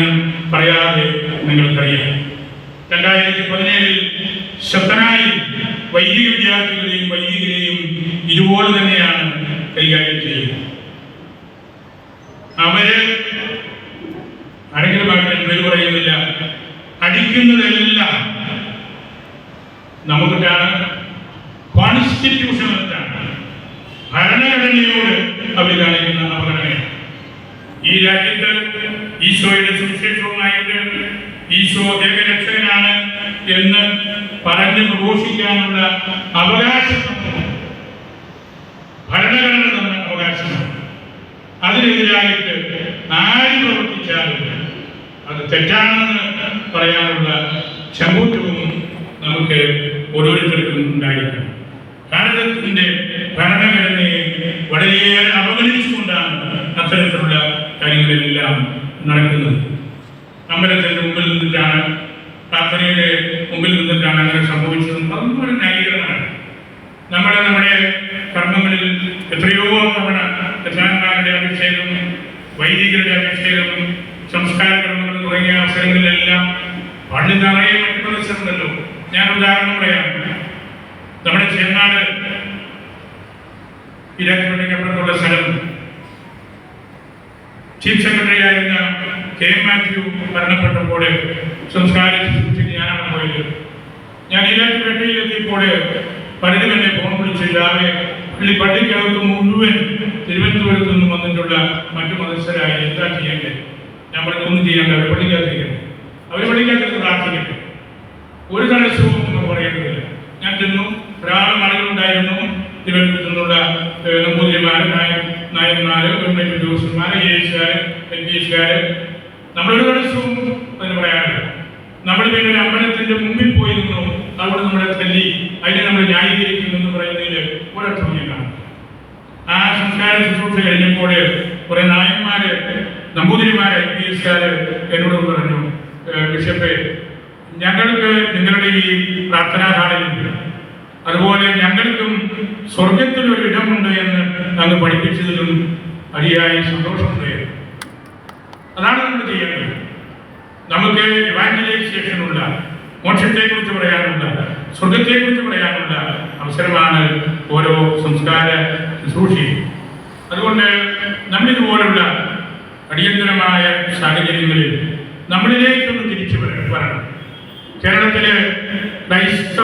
പറയാതെ നിങ്ങൾക്കറിയാം. രണ്ടായിരത്തി പതിനേഴിൽ ശക്തനായി വൈദിക വിദ്യാർത്ഥികളെയും വൈദികരെയും ഇതുപോലെ തന്നെയാണ് കൈകാര്യം ചെയ്യുന്നത്. അവർ ആരെങ്കിലും ആകട്ടെ പേര് പറയുന്നില്ല. അടിക്കുന്നതെല്ലാം നമുക്കിട്ടാണ്. കോൺസ്റ്റിറ്റ്യൂഷനിലാണ് ഭരണഘടനയോട് അവർ കാണിക്കുന്ന അവഗണനയാണ്. ഈ രാജ്യത്ത് ഈശോയുടെ സുവിശേഷവുമായിട്ട് ഈശോ ഏകരക്ഷകനാണ് എന്ന് പറഞ്ഞ് പ്രഘോഷിക്കാനുള്ള അവകാശം. ഭരണഘടന തന്ന അവകാശമാണ് അതിനെതിരായിട്ട് ആര് പ്രവർത്തിച്ചാലും അത് തെറ്റാണെന്ന് പറയാനുള്ള ചങ്കൂറ്റവും നമുക്ക് ഓരോരുത്തർക്കും ഉണ്ടായിരിക്കണം ഭാരതത്തിന്റെ ഭരണഘടനയെ വളരെയേറെ അവഗണിച്ചുകൊണ്ടാണ് അത്തരത്തിലുള്ള കാര്യങ്ങളെല്ലാം നടക്കുന്നത്. അമ്പലത്തിന്റെ മുമ്പിൽ നിന്നിട്ടാണ് പ്രാർത്ഥനയുടെ മുമ്പിൽ നിന്നിട്ടാണ് അങ്ങനെ സംഭവിച്ചത്. അതൊന്നും ന്യായീകരണമാണ്. നമ്മുടെ നമ്മുടെ കർമ്മങ്ങളിൽ എത്രയോ തവണ പ്രധാനമാരുടെ അഭിഷേകം വൈദികരുടെ അഭിഷേകം സംസ്കാര കർമ്മങ്ങൾ തുടങ്ങിയ അവസരങ്ങളിലെല്ലാം പള്ളി നിറയെ മറ്റു പ്രദേശമുണ്ടല്ലോ ഞാൻ ഉദാഹരണം പറയാം. നമ്മുടെ ചേർനാട് ഇരാജ്പള്ളിക്കപ്പുറത്തുള്ള സ്ഥലം. ചീഫ് സെക്രട്ടറി ആയിരുന്ന കെ എം മാത്യു മരണപ്പെട്ടപ്പോൾ സംസ്കാരിച്ച് ശുശ്രൂഷയ്ക്ക് ഞാനാണ് പോയത്. ഞാൻ ഈരാറ്റുപേട്ടയിൽ എത്തിയപ്പോൾ പലരും എന്നെ ഫോൺ വിളിച്ച് രാവിലെ പള്ളി പള്ളിക്കകത്ത് മുഴുവൻ തിരുവനന്തപുരത്ത് നിന്നും വന്നിട്ടുള്ള മറ്റു മതസ്ഥരായി എന്താ ചെയ്യേണ്ടത്? ഞാൻ പറഞ്ഞു ഒന്നും ചെയ്യാൻ അവർ പള്ളിക്കകത്തിരിക്കുന്നു അവർ പള്ളിക്കകത്ത് പ്രാർത്ഥിക്കുന്നു ഒരു തടസ്സവും നമുക്ക് പറയേണ്ടതില്ല ഞാൻ ചെന്നു ധാരാളം ആളുകളുണ്ടായിരുന്നു തിരുവനന്തപുരത്ത് നിന്നുള്ള നമ്പൂതിരിമാര് നായ- നായന്മാര് ഗവൺമെന്റ് ഉദ്യോഗസ്ഥന്മാര് ഐ എസുകാര് എൽ പി നമ്മളൊരു ദിവസവും അതിന് പറയാറുണ്ട് നമ്മൾ പിന്നെ ഒരു അമ്പലത്തിന്റെ മുമ്പിൽ പോയി നിന്നു. അവിടെ നമ്മുടെ തല്ലി അതിനെ നമ്മൾ ന്യായീകരിക്കുന്നു എന്ന് പറയുന്നതിൽ കാണും. ആ സംസ്കാര ശുശ്രൂഷ കഴിഞ്ഞപ്പോൾ കുറെ നായന്മാര് നമ്പൂതിരിമാര് ഐ പി എസ്കാര് എന്നോട് പറഞ്ഞു ബിഷപ്പെ ഞങ്ങൾക്ക് നിങ്ങളുടെ ഈ പ്രാർത്ഥനാ ഹാളിലുണ്ട് അതുപോലെ ഞങ്ങൾക്കും സ്വർഗത്തിലൊരു ഇടമുണ്ട് എന്ന് അങ്ങ് പഠിപ്പിച്ചതിലും അതിയായ സന്തോഷമുണ്ട് അതാണ് നമ്മൾ ചെയ്യേണ്ടത്. നമുക്ക് ഇവാഞ്ചലൈസേഷനുള്ള മോക്ഷത്തെക്കുറിച്ച് പറയാനുള്ള സ്വർഗത്തെക്കുറിച്ച് പറയാനുള്ള അവസരമാണ് ഓരോ സംസ്കാര ശുശ്രൂഷയും. അതുകൊണ്ട് നമ്മളിതുപോലുള്ള അടിയന്തരമായ സാഹചര്യങ്ങളിൽ നമ്മളിലേക്കൊന്ന് തിരിച്ചു വരണം. കേരളത്തിലെ ക്രൈസ്തവ